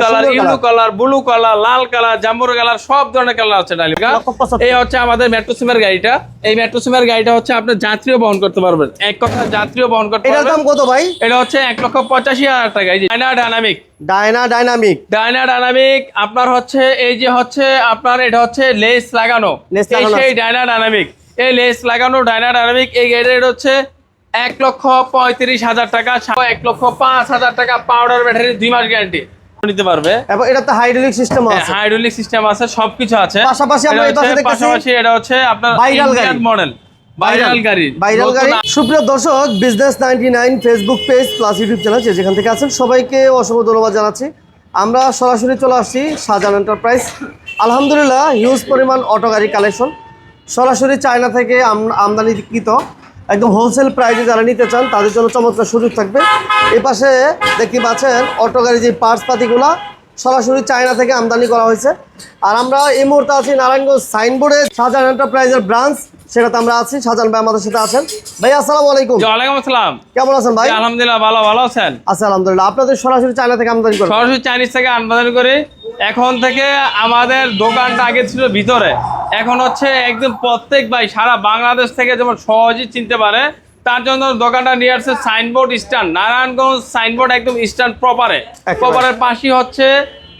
Colour colour blue colour লাল colour জাম্বুর colour সব ধরনের কালার আছে ডালিম। এই হচ্ছে আমাদের মেট্রো সিমের গাড়িটা। এই মেট্রো গাড়িটা হচ্ছে আপনার যাত্রীও বহন করতে পারবেন। এক কথা যাত্রীও বহন করতে এটার দাম কত ভাই? এটা হচ্ছে এক লক্ষ পঁচাশি হাজার টাকা। এই যে dyna dynamic dyna dynamic dyna dynamic আপনার হচ্ছে এই যে হচ্ছে আপনার এটা হচ্ছে লেস লাগানো। সেই। ডাইনা ডাইনামিক এই লেস লাগানো ডাইনা ডাইনামিক এই হচ্ছে এক লক্ষ পঁয়ত্রিশ হাজার টাকা এক লক্ষ পাঁচ হাজার টাকা পাউডার ব্যাটারি দুই মাস গ্যারান্টি নিতে পারবে। এবং এটা তো হাইড্রোলিক সিস্টেম আছে। হাইড্রোলিক সিস্টেম আছে সবকিছু আছে। পাশাপাশি আমরা এটা দেখতেছি পাশাপাশি এটা হচ্ছে আপনার Viral গাড়ি। মডেল ভাইরাল গাড়ি। ভাইরাল গাড়ি। সুপ্রিয় দর্শক business ninety nine Facebook page plus YouTube channel যেখান থেকে আছেন সবাইকে অসংখ্য ধন্যবাদ জানাচ্ছি। আমরা সরাসরি চলে আসছি শাহজাহান এন্টারপ্রাইজ আলহামদুলিল্লাহ হিউজ পরিমাণ অটো গাড়ি কালেকশন সরাসরি চায়না থেকে আম- আমদানিকৃত। একদম হোলসেল প্রাইসে যারা নিতে চান তাদের জন্য চমৎকার সুযোগ থাকবে। এ পাশে দেখতে পাচ্ছেন অটো গাড়ি যে পার্টস পাতিগুলা সরাসরি চায়না থেকে আমদানি করা হয়েছে। আর আমরা এই মুহূর্তে আছি নারায়ণগঞ্জ সাইনবোর্ডে শাহজাহান এন্টারপ্রাইজের ব্রাঞ্চ সেটাতে আমরা আছি। শাহজাহান ভাই আমাদের সাথে আছেন। ভাই আসসালামু আলাইকুম। ওয়ালাইকুম আসসালাম। কেমন আছেন ভাই? আলহামদুলিল্লাহ ভালো ভালো আছেন। আচ্ছা আলহামদুলিল্লাহ। আপনাদের সরাসরি চায়না থেকে আমদানি করেন? সরাসরি চাইনিজ থেকে আমদানি করি। এখন থেকে আমাদের দোকানটা আগে ছিল ভিতরে। এখন হচ্ছে একদম প্রত্যেক ভাই সারা বাংলাদেশ থেকে যেমন সহজেই চিনতে পারে তার জন্য দোকানটা নিয়ে আসছে সাইনবোর্ড স্ট্যান্ড নারায়ণগঞ্জ সাইনবোর্ড একদম স্ট্যান্ড প্রপারে প্রপারের পাশেই হচ্ছে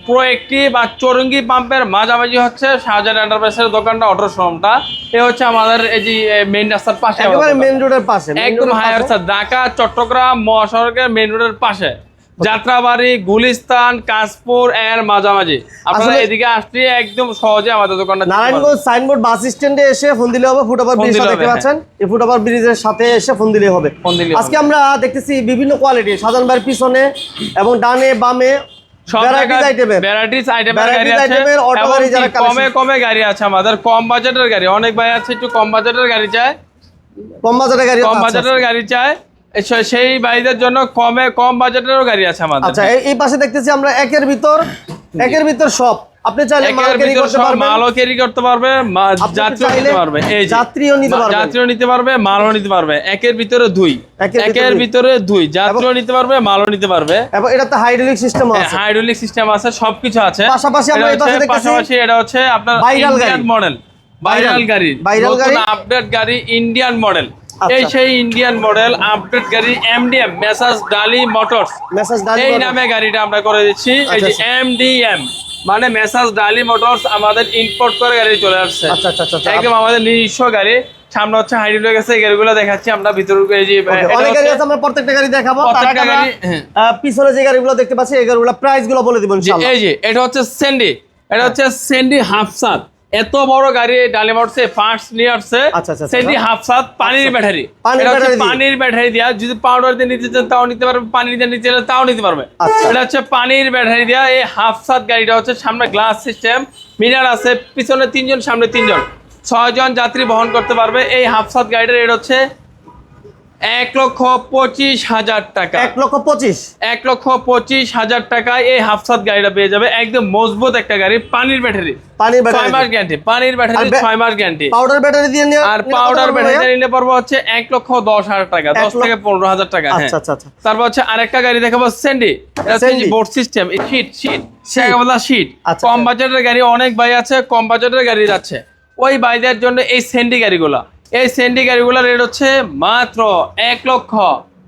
প্রো একটি বা চরঙ্গি পাম্পের মাঝামাঝি হচ্ছে শাহজাহান এন্টারপ্রাইজের দোকানটা অটো শোরুমটা এ হচ্ছে আমাদের এই যে মেইন রাস্তার পাশে। মেন রোডের পাশে একদম হায়ার পাশে। ঢাকা চট্টগ্রাম মহাসড়কের মেইন রোডের পাশে। যাত্রাবাড়ি গুলিস্তান কাশপুর এর মাঝামাঝি। আপনারা আসলে- এদিকে আসলে একদম সহজে আমাদের দোকানটা নারায়ণগঞ্জ সাইনবোর্ড বাস স্ট্যান্ডে এসে ফোন দিলে হবে ফুটওভার ব্রিজ দেখতে পাচ্ছেন। এই ফুটওভার ব্রিজের সাথে এসে ফোন দিলে হবে। আজকে আমরা দেখতেছি বিভিন্ন কোয়ালিটি সাধারণ ভাইয়ের পিছনে এবং ডানে বামে কমে কমে গাড়ি আছে আমাদের? কম বাজেটের গাড়ি। অনেক ভাই আছে একটু কম বাজেটের গাড়ি চায়। কম বাজারের গাড়ি কম বাজেটের গাড়ি চায়। সেই ভাইদের জন্য কমে কম বাজেটেরও গাড়ি আছে আমাদের আচ্ছা এই- পাশে দেখতেছি আমরা একের ভিতর একের ভিতর সব আপনি চাইলে মাল ক্যারি করতে পারবেন মালও ক্যারি করতে পারবে যাত্রীও নিতে পারবে এই যাত্রীও নিতে পারবেন। যাত্রীও নিতে পারবে মালও নিতে পারবে একের ভিতরে দুই একের ভিতরে দুই। যাত্রীও নিতে পারবে মালও নিতে পারবে এবং এটা তো হাইড্রোলিক সিস্টেম আছে হাইড্রোলিক সিস্টেম আছে সবকিছু আছে পাশাপাশি আমরা এটা এই পাশে দেখতেছি পাশাপাশি এটা হচ্ছে আপনার ইন্ডিয়ান। মডেল ভাইরাল গাড়ি Viral গাড়ি। আপডেট গাড়ি ইন্ডিয়ান মডেল। এই সেই ইন্ডিয়ান মডেল আপডেট গাড়ি MDM message Dali motors message ডালি এই নামে গাড়িটা আমরা করে দিচ্ছি। এই আচ্ছা, যে আচ্ছা। এমডিএম মানে মেসাজ ডালি মোটরস আমাদের ইম্পোর্ট করে গাড়ি চলে আসছে। আচ্ছা আচ্ছা আচ্ছা, আচ্ছা। একদম আমাদের নিজস্ব গাড়ি। সামনে হচ্ছে হাইড্রোলিক গেছে গাড়িগুলো দেখাচ্ছি আমরা ভিতরে এই যে অনেক গাড়ি আছে আমরা প্রত্যেকটা গাড়ি দেখাবো। প্রত্যেকটা গাড়ি, হ্যাঁ। পিছনে যে গাড়িগুলো দেখতে পাচ্ছি এই গাড়িগুলো প্রাইসগুলো বলে দিব ইনশাআল্লাহ। এই যে এটা হচ্ছে সেন্ডি এটা হচ্ছে সেন্ডি হাফসাত এত বড় গাড়ি ডালে মারছে ফার্স্ট নিয়ে আসছে। সেটি হাফ আচ্ছা। পানির ব্যাটারি পানির ব্যাটারি দিয়ে। যদি পাউডার দিয়ে নিতে চান তাও নিতে পারবে। পানি দিয়ে নিতে চান তাও নিতে পারবে। আচ্ছা। এটা হচ্ছে পানির ব্যাটারি দিয়া। এই হাফ সাত গাড়িটা হচ্ছে সামনে গ্লাস সিস্টেম মিনার আছে পিছনে তিনজন সামনে তিনজন। ছয়জন যাত্রী বহন করতে পারবে। এই হাফ সাত গাড়িটার এটা হচ্ছে এক লক্ষ পঁচিশ হাজার টাকা। এক লক্ষ পঁচিশ। এক লক্ষ পঁচিশ হাজার টাকায় এই হাফসাত গাড়িটা পেয়ে যাবে। একদম মজবুত একটা গাড়ি পানির ব্যাটারি। পানির ছয় মাস ব্যাটারি গ্যারান্টি পানির ব্যাটারি ছয় মাস গ্যারান্টি। পাউডার ব্যাটারি দিয়ে নিয়ে আর পাউডার ব্যাটারি নিলে পড়ব হচ্ছে এক লক্ষ দশ হাজার টাকা দশ থেকে পনেরো হাজার টাকা হ্যাঁ। আচ্ছা আচ্ছা আচ্ছা। তারপর হচ্ছে আরেকটা গাড়ি দেখাবো board system sheet sheet Sheet। Sheet কম। বাজেটের গাড়ি অনেক ভাই আছে কম বাজেটের গাড়ি যাচ্ছে ওই ভাইদের জন্য এই সেন্ডি গাড়িগুলো। এই সেন্ডি গাড়িগুলোর রেট হচ্ছে মাত্র এক লক্ষ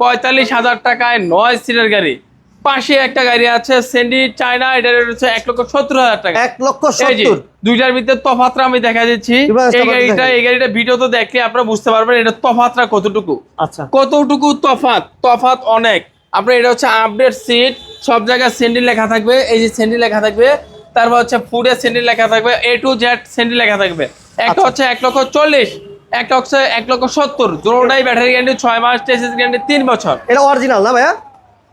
পঁয়তাল্লিশ হাজার টাকায় নয় সিটের গাড়ি। পাশে একটা গাড়ি আছে সেন্ডি চায়না রেট হচ্ছে এক লক্ষ সত্তর হাজার টাকা। এক লক্ষ সত্তর। দুইটার ভিতরে তফাতটা আমি দেখা দিচ্ছি। এই গাড়িটা এই গাড়িটা ভিডিও তো দেখলে আপনারা বুঝতে পারবেন এটা তফাতটা কতটুকু। আচ্ছা। কতটুকু তফাত? তফাত অনেক। আপনার এটা হচ্ছে আপডেট সিট সব জায়গায় স্যান্ডেল লেখা থাকবে এই যে স্যান্ডেল লেখা থাকবে তারপর হচ্ছে ফুডে স্যান্ডেল লেখা থাকবে এ টু জেড স্যান্ডেল লেখা থাকবে। একটা আচ্ছা। হচ্ছে এক লক্ষ চল্লিশ একটা হচ্ছে এক লক্ষ সত্তর। দুটোটাই ব্যাটারি গ্যারান্টি ছয় মাস টেসিস গ্যারান্টি তিন বছর। এটা অরিজিনাল না ভাইয়া?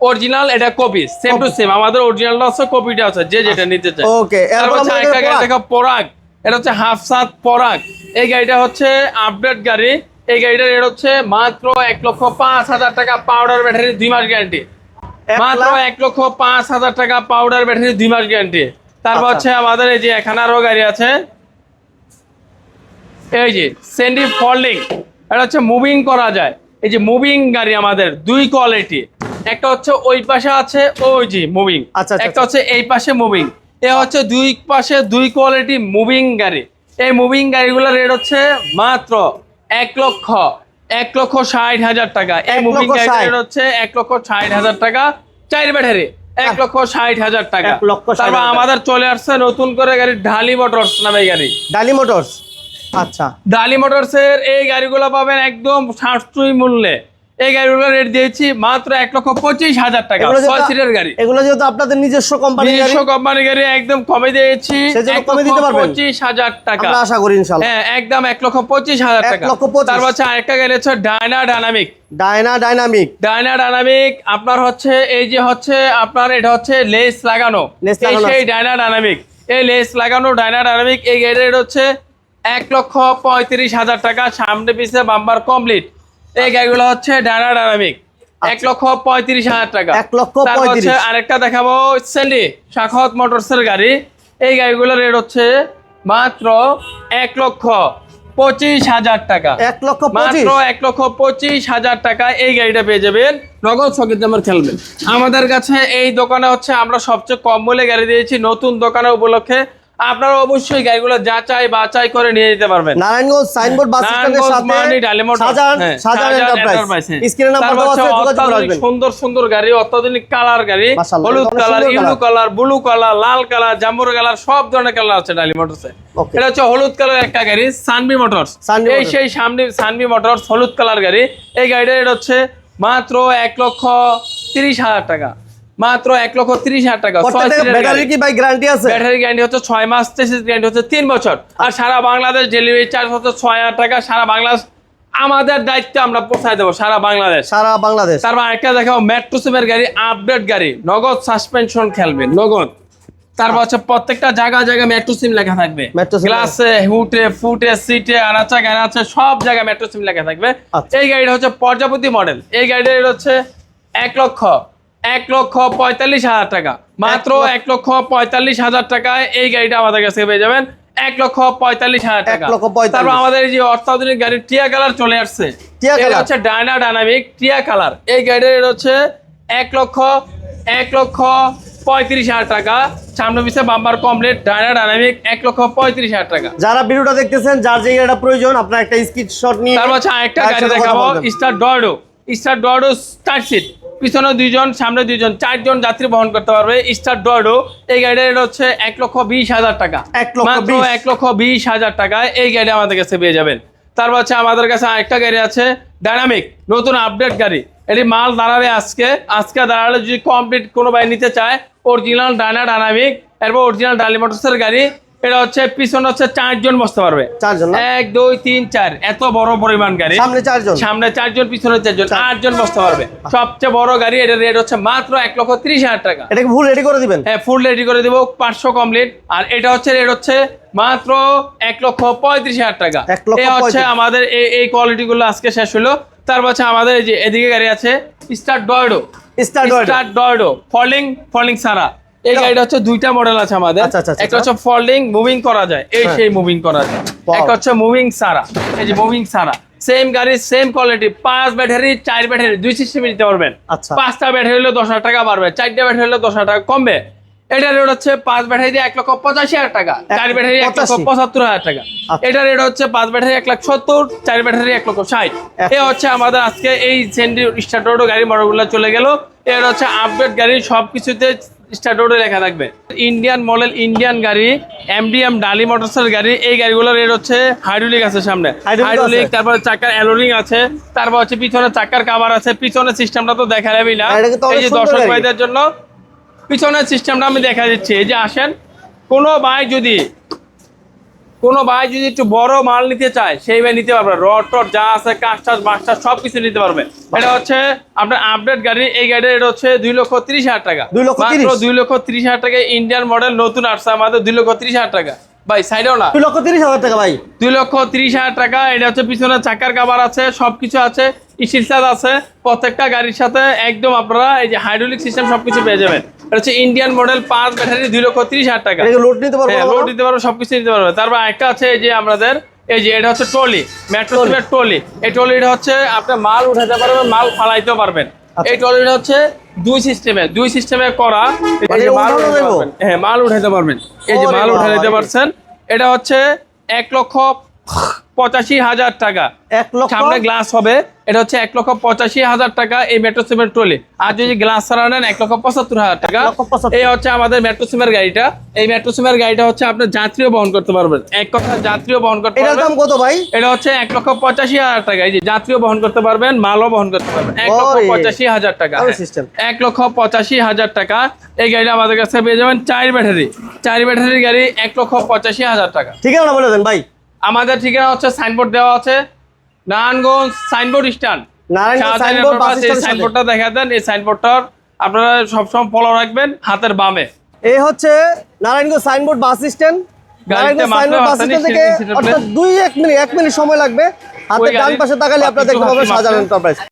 অরিজিনাল এটা কপি সেম টু সেম আমাদের অরিজিনালটা আছে কপিটা আছে যে যেটা নিতে চায়। তারপর হচ্ছে গাড়ি। দেখা পরাগ। এটা হচ্ছে হাফ সাত পরাগ। এই গাড়িটা হচ্ছে আপডেট গাড়ি। এই গাড়িটার রেট হচ্ছে মাত্র এক লক্ষ পাঁচ হাজার টাকা পাউডার ব্যাটারি দুই মাস গ্যারান্টি মাত্র এক লক্ষ পাঁচ হাজার টাকা পাউডার ব্যাটারি দুই মাস গ্যারান্টি তারপর আচ্ছা। হচ্ছে আমাদের এই যে এখানে আরও গাড়ি আছে। এই যে সেন্ডি ফল্ডিং এটা হচ্ছে মুভিং করা যায়। এই যে মুভিং গাড়ি আমাদের দুই কোয়ালিটি একটা হচ্ছে ওই পাশে আছে ওই যে মুভিং আচ্ছা, আচ্ছা, একটা হচ্ছে এই পাশে মুভিং এ হচ্ছে দুই পাশে দুই কোয়ালিটি মুভিং গাড়ি। এই মুভিং গাড়িগুলোর রেট হচ্ছে মাত্র এক লক্ষ এক লক্ষ ষাট হাজার টাকা। এই মুভিং গাড়ির রেট হচ্ছে এক লক্ষ ষাট হাজার টাকা। চার ব্যাটারি এক লক্ষ ষাট হাজার টাকা। তারপর আমাদের চলে আসছে নতুন করে গাড়ি ঢালি মোটরস নামে গাড়ি। ডালি মোটরস আচ্ছা। ডালি মোটরসের এই গাড়িগুলো পাবেন একদম সাশ্রয়ী মূল্যে। এই গাড়িগুলো রেট দিয়েছি মাত্র এক লক্ষ পঁচিশ হাজার টাকা। এগুলো ছয় সিটের গাড়ি। এগুলো যেহেতু আপনাদের নিজস্ব কোম্পানি নিজস্ব কোম্পানি গাড়ি একদম কমে দিয়েছি? পঁচিশ হাজার টাকা। আশা করি হ্যাঁ একদম এক লক্ষ পঁচিশ হাজার টাকা। তারপর হচ্ছে আরেকটা গাড়ি হচ্ছে dyna dynamic dyna dynamic dyna dynamic আপনার হচ্ছে এই যে হচ্ছে আপনার এটা হচ্ছে লেস লাগানো। সেই ডায়না ডায়নামিক এই লেস লাগানো ডায়না ডায়নামিক এই গাড়ির রেট হচ্ছে এক লক্ষ পঁয়ত্রিশ হাজার টাকা সামনে পিছিয়ে বাম্বার কমপ্লিট এই গাড়িগুলো হচ্ছে ডায়না ডায়নামিক এক লক্ষ পঁয়ত্রিশ হাজার টাকা। এক লক্ষ হচ্ছে আরেকটা দেখাবো স্যান্ডি শাখত মোটরসের গাড়ি। এই গাড়িগুলোর রেট হচ্ছে মাত্র এক লক্ষ পঁচিশ হাজার টাকা। এক লক্ষ মাত্র এক লক্ষ পঁচিশ হাজার টাকা এই গাড়িটা পেয়ে যাবেন নগদ সকেট নাম্বার খেলবেন। আমাদের কাছে এই দোকানে হচ্ছে আমরা সবচেয়ে কম মূল্যে গাড়ি দিয়েছি। নতুন দোকানে উপলক্ষে আপনারা অবশ্যই গাড়িগুলো যাচাই বাছাই করে নিয়ে যেতে পারবেন। নারায়ণগঞ্জ সাইনবোর্ড বাস স্ট্যান্ডের সাথে হ্যাঁ, শাহজাহান এন্টারপ্রাইজ হ্যাঁ। স্ক্রিনে নাম্বার দেওয়া আছে যোগাযোগ করে অত্যাধুনিক আসবেন। সুন্দর সুন্দর গাড়ি অত্যাধুনিক কালার গাড়ি হলুদ colour colour। Colour blue colour লাল কালার জামুর কালার সব ধরনের কালার আছে ডালি মোটরসে এটা হচ্ছে হলুদ কালার একটা গাড়ি সানবি মোটরস এই সেই সামনে সানবি মোটরস হলুদ কালার গাড়ি। এই গাড়িটা এটা হচ্ছে মাত্র এক লক্ষ তিরিশ হাজার টাকা। মাত্র এক লক্ষ তিরিশ হাজার টাকা। ছয় প্রত্যেকটা সিটের ব্যাটারি কি ভাই গ্যারান্টি আছে? ব্যাটারি গ্যারান্টি হচ্ছে ছয় মাস চেসিস গ্যারান্টি হচ্ছে তিন বছর। আর সারা বাংলাদেশ ডেলিভারি চার্জ হচ্ছে ছয় হাজার টাকা সারা বাংলাদেশ আমাদের দায়িত্ব আমরা পৌঁছায় দেবো সারা বাংলাদেশ। সারা বাংলাদেশ। তারপর একটা দেখাবো মেট্রো সিমের গাড়ি আপডেট গাড়ি নগদ সাসপেনশন খেলবে নগদ। তারপর হচ্ছে প্রত্যেকটা জায়গা জায়গায় মেট্রো সিম লেখা থাকবে। গ্লাসে হুটে ফুটে সিটে আনাচা গানাচে সব জায়গায় মেট্রো সিম লেখা থাকবে। আচ্ছা। এই গাড়িটা হচ্ছে প্রজাপতি মডেল এই গাড়িটা হচ্ছে এক লক্ষ এক লক্ষ পঁয়তাল্লিশ হাজার টাকা। মাত্র এক লক্ষ পঁয়তাল্লিশ হাজার টাকায় এই গাড়িটা আমাদের কাছে পেয়ে যাবেন। এক লক্ষ পঁয়তাল্লিশ হাজার টাকা। তারপর আমাদের এই যে অত্যাধুনিক গাড়ি টিয়া কালার চলে আসছে। টিয়া কালার। হচ্ছে ডায়না ডায়নামিক টিয়া কালার। এই গাড়ির হচ্ছে এক লক্ষ এক লক্ষ পঁয়ত্রিশ হাজার টাকা। সামনে পিছিয়ে বাম্পার কমপ্লিট ডায়না ডায়নামিক এক লক্ষ পঁয়ত্রিশ হাজার টাকা। যারা ভিডিওটা দেখতেছেন যার যে এটা প্রয়োজন আপনার একটা স্ক্রিনশট নিয়ে তারপর আরেকটা তার গাড়ি দেখাবো স্টার ডর্ডো স্টার ডর্ডো চার সিট পিছনে দুইজন সামনে দুইজন চারজন যাত্রী বহন করতে পারবে। স্টার ডর্ডো এই গাড়ির রেট হচ্ছে এক লক্ষ বিশ হাজার টাকা। এক লক্ষ মাত্র বিশ। এক লক্ষ বিশ হাজার টাকা এই গাড়ি আমাদের কাছে পেয়ে যাবেন। তারপর হচ্ছে আমাদের কাছে আরেকটা গাড়ি আছে ডায়নামিক নতুন আপডেট গাড়ি। এটি মাল দাঁড়াবে আজকে। আজকে দাঁড়ালে যদি কমপ্লিট কোনো ভাই নিতে চায় অরিজিনাল ডায়না ডায়নামিক এরপর অরিজিনাল ডালি মোটরসের গাড়ি এটা হচ্ছে পিছনে হচ্ছে চারজন বসতে পারবে। চারজন এক দুই তিন চার। এত বড় পরিমাণ গাড়ি। সামনে চারজন? সামনে চারজন পিছনে চারজন। চার- আটজন বসতে পারবে। সবচেয়ে বড় গাড়ি এটার রেট হচ্ছে মাত্র এক লক্ষ ত্রিশ হাজার টাকা। এটাকে ফুল রেডি করে দিবেন? হ্যাঁ ফুল রেডি করে দেবো পাঁচশো কমপ্লিট আর এটা হচ্ছে রেট হচ্ছে মাত্র এক লক্ষ পঁয়ত্রিশ হাজার টাকা। এ হচ্ছে আমাদের এই এই কোয়ালিটি গুলো আজকে শেষ হলো। তারপর হচ্ছে আমাদের এই যে এদিকে গাড়ি আছে স্টার ডয়েডো স্টার ডয়েডো। স্টার ডয়েডো ফলিং ফলিং সারা এই এটা- গাড়িটা হচ্ছে দুইটা মডেল আছে আমাদের। আচ্ছা, আচ্ছা, আচ্ছা, একটা হচ্ছে ফল্ডিং মুভিং করা যায়। এই হ্যাঁ। সেই মুভিং করা যায়. একটা হচ্ছে মুভিং সারা। এই যে মুভিং সারা। সেম গাড়ি সেম কোয়ালিটি পাঁচ ব্যাটারি চার ব্যাটারি দুই সিস্টেমে নিতে পারবেন। পাঁচটা ব্যাটারি হলে দশ হাজার টাকা বাড়বে চারটা ব্যাটারি হলে দশ হাজার টাকা কমবে। এটা রেট হচ্ছে পাঁচ ব্যাটারি এক লক্ষ পঁচাশি হাজার টাকা। চার ব্যাটারি এক লক্ষ পঁচাত্তর হাজার টাকা। এটা রেট হচ্ছে পাঁচ ব্যাটারি এক লাখ সত্তর চার ব্যাটারি এক লক্ষ ষাট। এ হচ্ছে আমাদের আজকে এই সেন্ডি স্টার্টোডো গাড়ি মডেলগুলো চলে গেল। এর হচ্ছে আপডেট গাড়ি সব স্টার্টোডো লেখা থাকবে ইন্ডিয়ান মডেল ইন্ডিয়ান গাড়ি এমডিএম ডালি মোটরসের গাড়ি এই গাড়িগুলোর রেট হচ্ছে হাইড্রোলিক আছে সামনে হাইড্রোলিক। তারপর চাকার অ্যালোরিং আছে তারপর হচ্ছে পিছনে চাকার কাভার আছে পিছনে সিস্টেমটা তো দেখা যাবেই না এই যে দর্শক। ভাইদের জন্য পিছনের সিস্টেমটা আমি দেখা দিচ্ছি এই যে আসেন কোনো ভাই যদি কোনো ভাই যদি একটু বড় মাল নিতে চায় সেই ভাই নিতে পারবে রড টড যা আছে কাস্টার মাস্টার সব কিছু নিতে পারবে। এটা হচ্ছে আপনার আপডেট গাড়ি এই গাড়ির এটা হচ্ছে দুই লক্ষ ত্রিশ হাজার টাকা। দুই লক্ষ মাত্র দুই লক্ষ ত্রিশ হাজার টাকা ইন্ডিয়ান মডেল নতুন আসছে আমাদের দুই লক্ষ ত্রিশ হাজার টাকা। ভাই সাইডেও না? দুই লক্ষ তিরিশ হাজার টাকা ভাই। দুই লক্ষ তিরিশ হাজার টাকা এটা হচ্ছে পিছনে চাকার কাবার আছে সবকিছু আছে প্রত্যেকটা গাড়ির সাথে একদম আপনারা এই যে হাইড্রোলিক সিস্টেম সবকিছু পেয়ে যাবেন। এটা হচ্ছে ইন্ডিয়ান মডেল পাঁচ ব্যাটারি দুই লক্ষ তিরিশ হাজার টাকা। লোড নিতে পারব হ্যাঁ লোড বাবা? দিতে পারবে সবকিছু দিতে পারবে। তারপর একটা আছে এই যে আমাদের এই যে এটা হচ্ছে ট্রলি মেট্রো সিমের ট্রলি। এই ট্রলিটা হচ্ছে আপনি মাল উঠাতে পারবেন মাল ফালাইতেও পারবেন। এই ট্রলিটা হচ্ছে দুই সিস্টেমে দুই সিস্টেমে করা মানে মাল। হ্যাঁ মাল উঠাতে পারবেন। এই যে মাল উঠে বাবা পারছেন এটা হচ্ছে এক লক্ষ পঁচাশি হাজার টাকা। এক লক্ষ? সামনে গ্লাস হবে। এটা হচ্ছে এক লক্ষ পঁচাশি হাজার টাকা এই মেট্রো সিমের ট্রলি আর যদি গ্লাস ছাড়া নেন এক লক্ষ পঁচাত্তর হাজার টাকা। এই হচ্ছে আমাদের মেট্রো সিমের গাড়িটা। এই মেট্রো সিমের গাড়িটা হচ্ছে আপনার যাত্রীও বহন করতে পারবেন। এক কথা যাত্রীও বহন করতে পারবেন। দাম কত ভাই? এটা হচ্ছে এক লক্ষ পঁচাশি হাজার টাকা। এই যে যাত্রীও বহন করতে পারবেন মালও বহন করতে পারবেন। এক লক্ষ পঁচাশি হাজার টাকা। এক লক্ষ পঁচাশি হাজার টাকা। এই গাড়িটা আমাদের কাছে পেয়ে যাবেন চার ব্যাটারি। চার ব্যাটারির গাড়ি এক লক্ষ পঁচাশি হাজার টাকা। ঠিক আছে বলে দেন ভাই। আমাদের ঠিকানা হচ্ছে সাইনবোর্ড দেওয়া আছে। Narayanganj signboard stand. সাইনবোর্ডটা দেখা দেন এই সাইনবোর্ডটার আপনারা সবসময় ফলো রাখবেন হাতের বামে। এই হচ্ছে Narayanganj signboard bus stand. Narayanganj signboard bus stand থেকে অর্থাৎ দুই এক মিনিট এক মিনিট সময় লাগবে। হাতের ডান পাশে তাকালে আপনারা দেখতে পাবেন হাতে শাহজাহান এন্টারপ্রাইজ